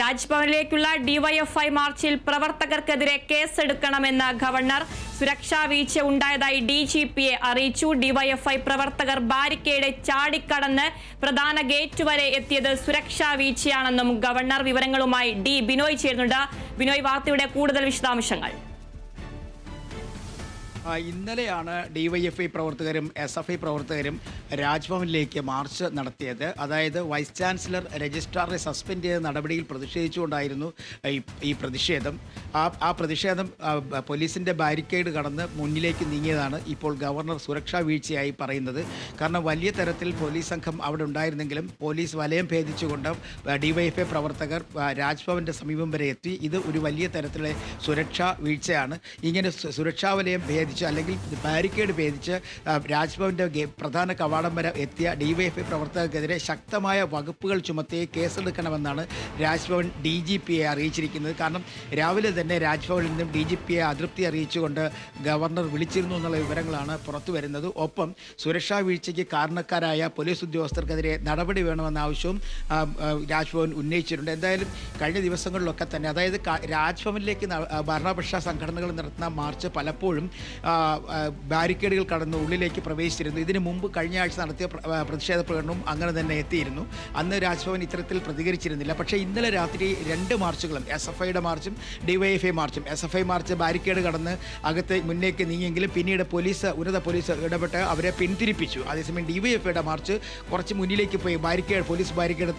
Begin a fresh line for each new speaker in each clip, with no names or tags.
രാജ്ഭവനിലേക്കുള്ള DYFI മാർച്ചിൽ പ്രവർത്തകർക്കെതിരെ കേസെടുക്കണമെന്ന് governor സുരക്ഷാ വീഴ്ച ഉണ്ടായതായി ഡി ജി പിയെ അറിയിച്ചു. ഡിവൈഎഫ്ഐ പ്രവർത്തകർ ബാരിക്കേഡ് ചാടിക്കടന്ന് പ്രധാന ഗേറ്റ് വരെ എത്തിയത് സുരക്ഷാ വീഴ്ചയാണെന്നും ഗവർണർ വിവരങ്ങളുമായി ഡി ബിനോയ് ചേരുന്നുണ്ട്. ബിനോയ് വാർത്തയുടെ കൂടുതൽ വിശദാംശങ്ങൾ.
ഇന്നലെയാണ് ഡിവൈഎഫ്ഐ പ്രവർത്തകരും എസ് എഫ് ഐ പ്രവർത്തകരും രാജ്ഭവനിലേക്ക് മാർച്ച് നടത്തിയത്. അതായത് വൈസ് ചാൻസലർ രജിസ്ട്രാറെ സസ്പെൻഡ് ചെയ്ത നടപടിയിൽ പ്രതിഷേധിച്ചുകൊണ്ടായിരുന്നു ഈ പ്രതിഷേധം. ആ ആ പ്രതിഷേധം പോലീസിന്റെ ബാരിക്കേഡ് കടന്ന് മുന്നിലേക്ക് നീങ്ങിയതാണ് ഇപ്പോൾ ഗവർണർ സുരക്ഷാ വീഴ്ചയായി പറയുന്നത്. കാരണം വലിയ തരത്തിൽ പോലീസ് സംഘം അവിടെ ഉണ്ടായിരുന്നെങ്കിലും പോലീസ് വലയം ഭേദിച്ചുകൊണ്ട് ഡിവൈഎഫ്ഐ പ്രവർത്തകർ രാജ്ഭവന്റെ സമീപം വരെ എത്തി. ഇത് ഒരു വലിയ തരത്തിലെ സുരക്ഷാ വീഴ്ചയാണ്. ഇങ്ങനെ സുരക്ഷാ വലയം ഭേദിച്ച് അല്ലെങ്കിൽ ബാരിക്കേഡ് ഭേദിച്ച് രാജ്ഭവന്റെ പ്രധാന കവാടം വരെ എത്തിയ ഡിവൈഎഫ്ഐ പ്രവർത്തകർക്കെതിരെ ശക്തമായ വകുപ്പുകൾ ചുമത്തി കേസെടുക്കണമെന്നാണ് രാജ്ഭവൻ ഡി ജി പിയെ അറിയിച്ചിരിക്കുന്നത്. കാരണം രാവിലെ തന്നെ രാജ്ഭവനിൽ നിന്നും ഡി ജി പിയെ അതൃപ്തി അറിയിച്ചുകൊണ്ട് ഗവർണർ വിളിച്ചിരുന്നു എന്നുള്ള വിവരങ്ങളാണ് പുറത്തു വരുന്നത്. ഒപ്പം സുരക്ഷാ വീഴ്ചയ്ക്ക് കാരണക്കാരായ പോലീസ് ഉദ്യോഗസ്ഥർക്കെതിരെ നടപടി വേണമെന്ന ആവശ്യവും രാജ്ഭവൻ ഉന്നയിച്ചിട്ടുണ്ട്. എന്തായാലും കഴിഞ്ഞ ദിവസങ്ങളിലൊക്കെ തന്നെ അതായത് രാജ്ഭവനിലേക്ക് ഭരണപക്ഷ സംഘടനകൾ നടത്തുന്ന മാർച്ച് പലപ്പോഴും ബാരിക്കേഡുകൾ കടന്ന് ഉള്ളിലേക്ക് പ്രവേശിച്ചിരുന്നു. ഇതിനു മുമ്പ് കഴിഞ്ഞ ആഴ്ച നടത്തിയ പ്രതിഷേധ പ്രകടനവും അങ്ങനെ തന്നെ എത്തിയിരുന്നു. അന്ന് രാജ്ഭവൻ ഇത്തരത്തിൽ പ്രതികരിച്ചിരുന്നില്ല. പക്ഷേ ഇന്നലെ രാത്രി രണ്ട് മാർച്ചുകളും എസ് എഫ് ഐയുടെ മാർച്ചും ഡിവൈഎഫ്ഐ മാർച്ചും. S F I march barricade കടന്ന് അകത്ത് മുന്നേക്ക് നീങ്ങിയെങ്കിലും പിന്നീട് പോലീസ് ഉന്നത പോലീസ് ഇടപെട്ട് അവരെ പിന്തിരിപ്പിച്ചു. അതേസമയം ഡിവൈഎഫ്ഐയുടെ മാർച്ച് കുറച്ച് മുന്നിലേക്ക് പോയി. ബാരിക്കേഡ് പോലീസ് ബാരിക്കേഡ്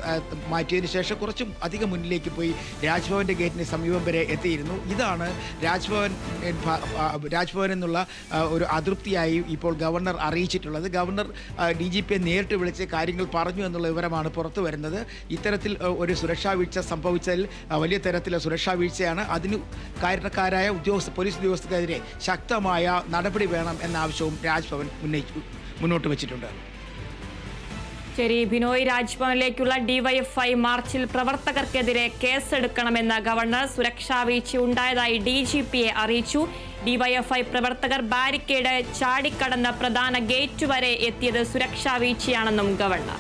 മാറ്റിയതിന് ശേഷം കുറച്ചും അധികം മുന്നിലേക്ക് പോയി രാജ്ഭവന്റെ ഗേറ്റിന് സമീപം വരെ എത്തിയിരുന്നു. ഇതാണ് രാജ്ഭവൻ രാജ്ഭവൻ എന്നുള്ള ആ, ഒരു അതൃപ്തിയായി ഇപ്പോൾ ഗവർണർ അറിയിച്ചിട്ടുള്ളത്. ഗവർണർ ഡി ജി പിയെ നേരിട്ട് വിളിച്ച് കാര്യങ്ങൾ പറഞ്ഞു എന്നുള്ള വിവരമാണ് പുറത്തു വരുന്നത്. ഇത്തരത്തിൽ ഒരു സുരക്ഷാ വീഴ്ച സംഭവിച്ചതിൽ വലിയ തരത്തിലെ സുരക്ഷാ വീഴ്ചയാണ്. അതിന് കാരണക്കാരായ ഉദ്യോഗസ്ഥ പോലീസ് ഉദ്യോഗസ്ഥർക്കെതിരെ ശക്തമായ നടപടി വേണം എന്ന ആവശ്യവും രാജ്ഭവൻ ഉന്നയിച്ചു മുന്നോട്ട് വെച്ചിട്ടുണ്ട്.
ശരി ബിനോയ് രാജ്ഭവനിലേക്കുള്ള ഡിവൈഎഫ്ഐ മാർച്ചിൽ പ്രവർത്തകർക്കെതിരെ കേസെടുക്കണമെന്ന് ഗവർണർ സുരക്ഷാ വീഴ്ച ഉണ്ടായതായി ഡി ജി പിയെ അറിയിച്ചു. ഡിവൈഎഫ്ഐ പ്രവർത്തകർ ബാരിക്കേഡ് ചാടിക്കടന്ന പ്രധാന ഗേറ്റ് വരെ എത്തിയത് സുരക്ഷാ വീഴ്ചയാണെന്നും ഗവർണർ.